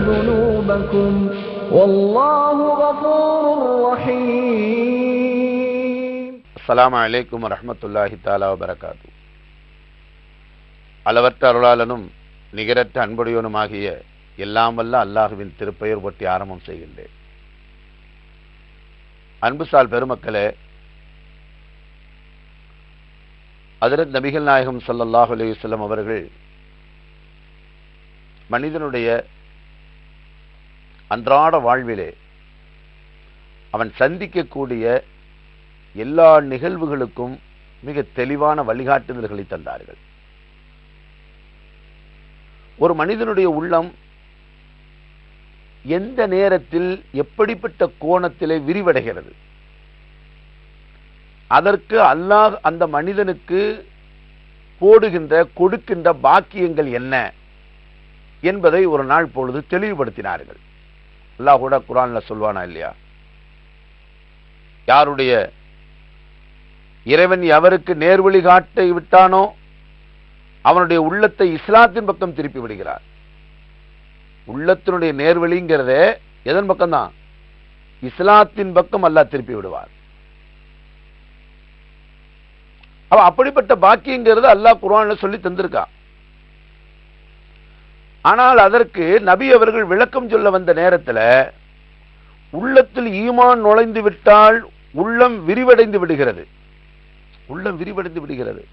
ذنوبكم والله غفور رحيم அஸ்ஸலாமு அலைக்கும் வரஹ்மத்துல்லாஹி தாலா வபரகாத்து அளவற்ற அருளாளனும் நிகரற்ற அன்புடையவனுமாகிய எல்லாம் வல்ல அல்லாஹுவின் திருப்பெயர் ஒட்டி ஆரம்பம் செய்கின்றேன் அன்புசால் பெருமக்களே அதிரத் நபிகள் நாயகம் ஸல்லல்லாஹு அலைஹி வஸல்லம் அவர்கள் மனிதனுடைய அன்றாட வாழ்விலே அவன் சந்திக்கக்கூடிய எல்லா நிகழ்வுகளுக்கும் மிக தெளிவான வழிகாட்டுதல்களை தந்தார்கள். ஒரு மனிதனுடைய உள்ளம் எந்த நேரத்தில் எப்படிப்பட்ட கோணத்திலே விரிவடைகிறது? அதற்கு அல்லாஹ் அந்த மனிதனுக்கு போடுகின்ற கொடுக்கின்ற பாக்கியங்கள் என்ன என்பதை ஒரு நாள் பொழுது தெளிவுபடுத்தினார்கள். அல்லாஹ் கூட குரானில் சொல்வானா இல்லையா? யாருடைய இறைவன் எவருக்கு நேர்வழி காட்டி விட்டானோ அவனுடைய உள்ளத்தை இஸ்லாத்தின் பக்கம் திருப்பி விடுகிறார். உள்ளத்தினுடைய நேர்வழிங்கிறத எதன் பக்கம்தான்? இஸ்லாத்தின் பக்கம் அல்லாஹ் திருப்பி விடுவார். அவ அப்படிப்பட்ட பாக்கியங்கிறது அல்லாஹ் குர்ஆன்ல சொல்லி தந்திருக்கான் ஆனால் அதற்கு நபி அவர்கள் விளக்கம் சொல்ல வந்த நேரத்தில் உள்ளத்தில் ஈமான் நுழைந்து விட்டால் உள்ளம் விரிவடைந்து விடுகிறது. உள்ளம் விரிவடைந்து விடுகிறது.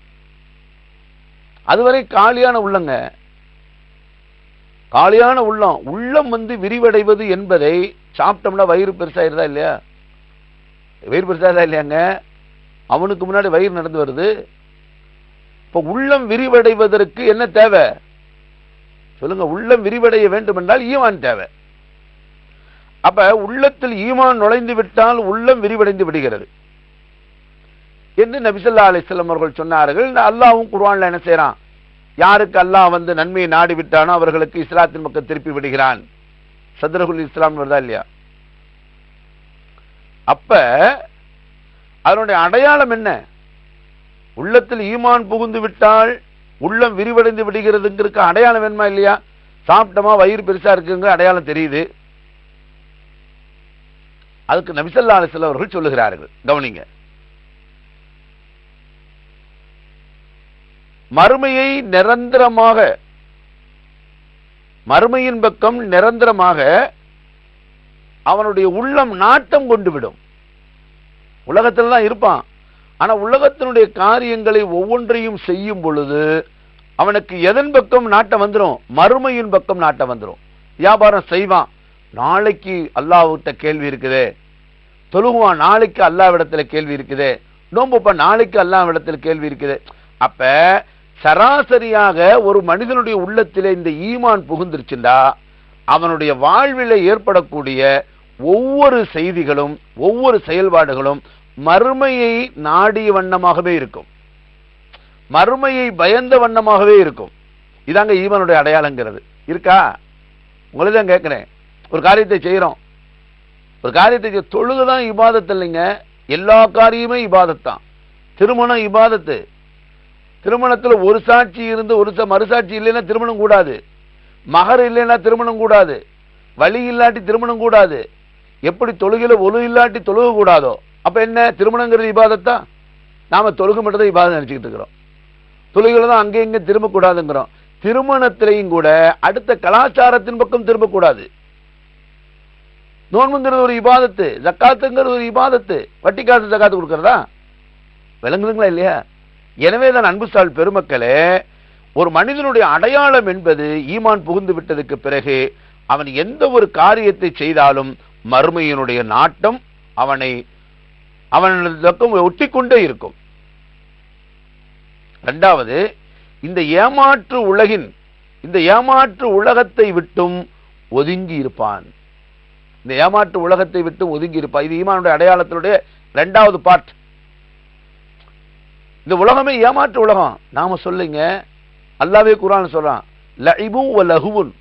அதுவரை காலியான உள்ளங்க. காலியான உள்ளம் உள்ளம் வந்து விரிவடைவது என்பதை சாப்பிட்டோம்னா வயிறு பெருசாயிருதா இல்லையா? வயிறு பெருசாயிருதா இல்லையாங்க? அவனுக்கு முன்னாடி வயிறு நடந்து வருது. இப்போ உள்ளம் விரிவடைவதற்கு என்ன தேவை? சொல்லுங்க உள்ளம் விரிவடைய வேண்டும் என்றால் ஈமான் தேவை. அப்ப உள்ளத்தில் ஈமான் நுழைந்து விட்டால் உள்ளம் விரிவடைந்து விடுகிறது. என்று நபிசல்லா அலிஸ்லாம் அவர்கள் சொன்னார்கள். அல்லாவும் குருவான்ல என்ன செய்யறான் யாருக்கு அல்லாஹ் வந்து நன்மையை நாடி விட்டானோ அவர்களுக்கு இஸ்லாத்தின் பக்கம் திருப்பி விடுகிறான். சத்ரகுல் இஸ்லாம் வருதா இல்லையா? அப்ப அதனுடைய அடையாளம் என்ன? உள்ளத்தில் ஈமான் புகுந்து விட்டால் உள்ளம் விரிவடைந்து விடுகிறதுங்கிறதுக்கு அடையாளம் வேணுமா இல்லையா? சாப்பிட்டோமா? வயிறு பெருசா இருக்குங்கிற அடையாளம் தெரியுது. அதுக்கு நபிசல்லா அலிஸ்லாம் அவர்கள் சொல்லுகிறார்கள். கவனிங்க. மறுமையை நிரந்தரமாக மறுமையின் பக்கம் நிரந்தரமாக அவனுடைய உள்ளம் நாட்டம் கொண்டு விடும். உலகத்தில் தான் இருப்பான். ஆனால் உலகத்தினுடைய காரியங்களை ஒவ்வொன்றையும் செய்யும் பொழுது அவனுக்கு எதன் பக்கம் நாட்டம் வந்துடும் மறுமையின் பக்கம் நாட்டம் வந்துடும் வியாபாரம் செய்வான். நாளைக்கு அல்லாவிட்ட கேள்வி இருக்குதே. தொழுகுவான். நாளைக்கு அல்லாவிடத்தில் கேள்வி இருக்குதே. நோம்புப்பா நாளைக்கு அல்லாவிடத்தில் கேள்வி இருக்குது. அப்போ சராசரியாக ஒரு மனிதனுடைய உள்ளத்தில் இந்த ஈமான் புகுந்துருச்சுண்டா அவனுடைய வாழ்வில் ஏற்படக்கூடிய ஒவ்வொரு செய்திகளும் ஒவ்வொரு செயல்பாடுகளும் மறுமையை நாடிய வண்ணமாகவே இருக்கும். மறுமையை பயந்த வண்ணமாகவே இருக்கும். இதாங்க ஈவனுடைய அடையாளங்கிறது. இருக்கா? உங்களை தான் கேட்கிறேன். ஒரு காரியத்தை செய்கிறோம் ஒரு காரியத்தை செய்- தான் இபாதத்து இல்லைங்க. எல்லா காரியமே இபாதத்தான் திருமணம் இபாதத்து. திருமணத்தில் ஒரு சாட்சி இருந்து ஒரு மறுசாட்சி இல்லைன்னா திருமணம் கூடாது. மகர் இல்லைன்னா திருமணம் கூடாது. வழி இல்லாட்டி திருமணம் கூடாது. எப்படி தொழுகையில் ஒழு இல்லாட்டி தொழுக கூடாதோ அப்ப என்ன? திருமணங்கிறது இபாதத்தா? நாம தொழுகு மட்டும் இபாதம் நினச்சிக்கிட்டு இருக்கிறோம். தொழுகையில தான் அங்கே இங்கே திரும்பக்கூடாதுங்கிறோம். திருமணத்திலையும் கூட அடுத்த கலாச்சாரத்தின் பக்கம் திரும்பக்கூடாது. நோன்புங்கிறது ஒரு இபாதத்து ஜக்காத்துங்கிறது ஒரு இபாதத்து. வட்டி காசு ஜக்காத்து கொடுக்கறதா? விளங்குதுங்களா இல்லையா? எனவே தான் அன்புசால் பெருமக்களே ஒரு மனிதனுடைய அடையாளம் என்பது ஈமான் புகுந்து விட்டதுக்கு பிறகு அவன் எந்த ஒரு காரியத்தை செய்தாலும் மறுமையினுடைய நாட்டம் அவனை அவனுக்கும் ஒட்டிக்கொண்டே இருக்கும். இரண்டாவது இந்த ஏமாற்று உலகின் இந்த ஏமாற்று உலகத்தை விட்டும் ஒதுங்கி இருப்பான். இந்த ஏமாற்று உலகத்தை விட்டு ஒதுங்கி இருப்பான். இது ஈமானுடைய அடையாளத்தினுடைய இரண்டாவது பார்ட் இந்த உலகமே ஏமாற்று உலகம். நாம சொல்லுங்க அல்லாவே குரான் சொல்றான் லஇபும் வ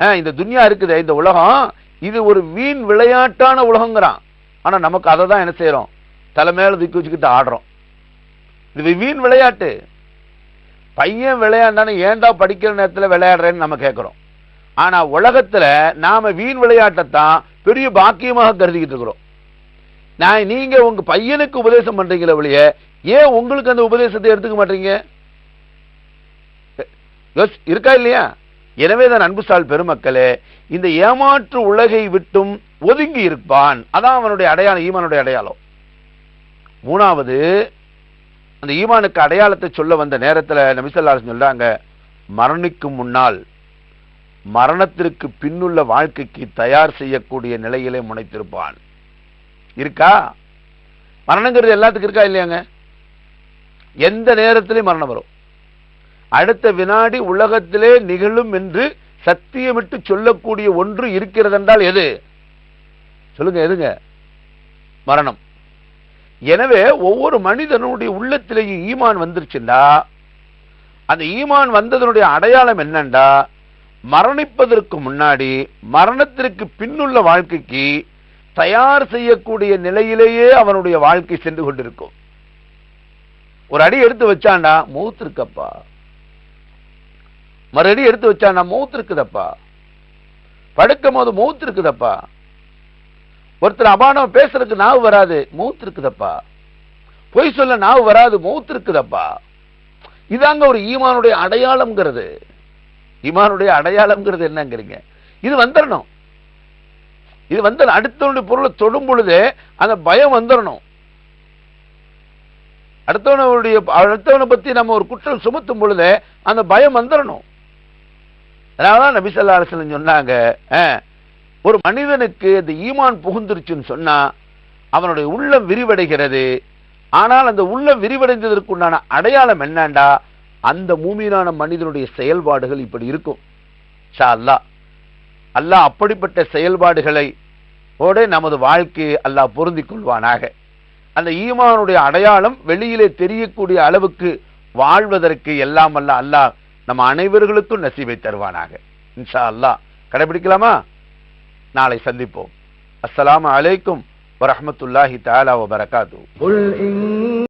ஆ, இந்த துன்யா இருக்குதே இந்த உலகம் இது ஒரு வீண் விளையாட்டான உலகங்கிறான். ஆனால் நமக்கு அதை தான் என்ன செய்கிறோம் தலை மேல தூக்கி வச்சுக்கிட்டு ஆடுறோம். இது வீண் விளையாட்டு. பையன் விளையாண்டானே ஏன்டா படிக்கிற நேரத்தில் விளையாடுறேன்னு நம்ம கேட்குறோம் ஆனால் உலகத்தில் நாம் வீண் விளையாட்டத்தான் பெரிய பாக்கியமாக கருதிக்கிட்டு இருக்கிறோம். நான் நீங்கள் உங்கள் பையனுக்கு உபதேசம் பண்ணுறீங்களே ஒழிய ஏன் உங்களுக்கு அந்த உபதேசத்தை எடுத்துக்க மாட்டீங்க? யோசி- இருக்கா இல்லையா? எனவே தான் அன்புசால் பெருமக்களே இந்த ஏமாற்று உலகை விட்டும் ஒதுங்கி இருப்பான். அதான் அவனுடைய அடையாளம் ஈமானுடைய அடையாளம். மூணாவது அந்த ஈமானுக்கு அடையாளத்தை சொல்ல வந்த நேரத்தில் நபிசல்லாஸ் சொல்றாங்க மரணிக்கும் முன்னால் மரணத்திற்கு பின்னுள்ள வாழ்க்கைக்கு தயார் செய்யக்கூடிய நிலையிலே முனைத்திருப்பான். இருக்கா? மரணங்கிறது எல்லாத்துக்கும் இருக்கா இல்லையாங்க? எந்த நேரத்திலையும் மரணம் வரும்? அடுத்த வினாடி உலகத்திலே நிகழும் என்று சத்தியமிட்டு சொல்லக்கூடிய ஒன்று இருக்கிறது என்றால் எது? சொல்லுங்க எதுங்க மரணம். எனவே ஒவ்வொரு மனிதனுடைய உள்ளத்திலேயும் ஈமான் வந்துருச்சுன்னா அந்த ஈமான் வந்ததனுடைய அடையாளம் என்னண்டா? மரணிப்பதற்கு முன்னாடி மரணத்திற்கு பின்னுள்ள வாழ்க்கைக்கு தயார் செய்யக்கூடிய நிலையிலேயே அவனுடைய வாழ்க்கை சென்று கொண்டிருக்கும். ஒரு அடி எடுத்து வச்சாண்டா? மூத்து இருக்கப்பா மறு அடி எடுத்து வச்சாண்டா? மூத்து இருக்குதப்பா படுக்கும் போது மூத்து இருக்குதப்பா ஒருத்தர் அபானம் பேசுறதுக்கு நாவு வராது மூத்து இருக்குதப்பா. பொய் சொல்ல நாவு வராது மூத்து இருக்குதப்பா. இதாங்க ஒரு ஈமானுடைய அடையாளம்ங்கிறது. ஈமானுடைய அடையாளம்ங்கிறது என்னங்கிறீங்க. இது வந்துடணும் இது வந்து அடுத்தவனுடைய பொருளை தொடும் பொழுது அந்த பயம் வந்துடணும் அடுத்தவனுடைய அடுத்தவனை பற்றி நம்ம ஒரு குற்றம் சுமத்தும் பொழுது அந்த பயம் வந்துடணும் அதனாலதான் நபிசல்லா அரசன் சொன்னாங்க ஆ ஒரு மனிதனுக்கு இந்த ஈமான் புகுந்துருச்சுன்னு சொன்னா அவனுடைய உள்ளம் விரிவடைகிறது. ஆனால் அந்த உள்ளம் விரிவடைந்ததற்குண்டான அடையாளம் என்னண்டா? அந்த மூமியிலான மனிதனுடைய செயல்பாடுகள் இப்படி இருக்கும். ஷா அல்லாஹ் அல்லாஹ் அப்படிப்பட்ட செயல்பாடுகளை ஓட நமது வாழ்க்கையை அல்லாஹ் பொருந்திக் கொள்வானாக. அந்த ஈமானுடைய அடையாளம் வெளியிலே தெரியக்கூடிய அளவுக்கு வாழ்வதற்கு எல்லாம் அல்ல. அல்லாஹ் நம்ம அனைவர்களுக்கும் நசீபை தருவானாக. இன்ஷா அல்லாஹ். கடைபிடிக்கலாமா? நாளை சந்திப்போம். அஸ்லாம் அலைக்கும் வரமத்துல்லாஹி தாலா வபரகாத்து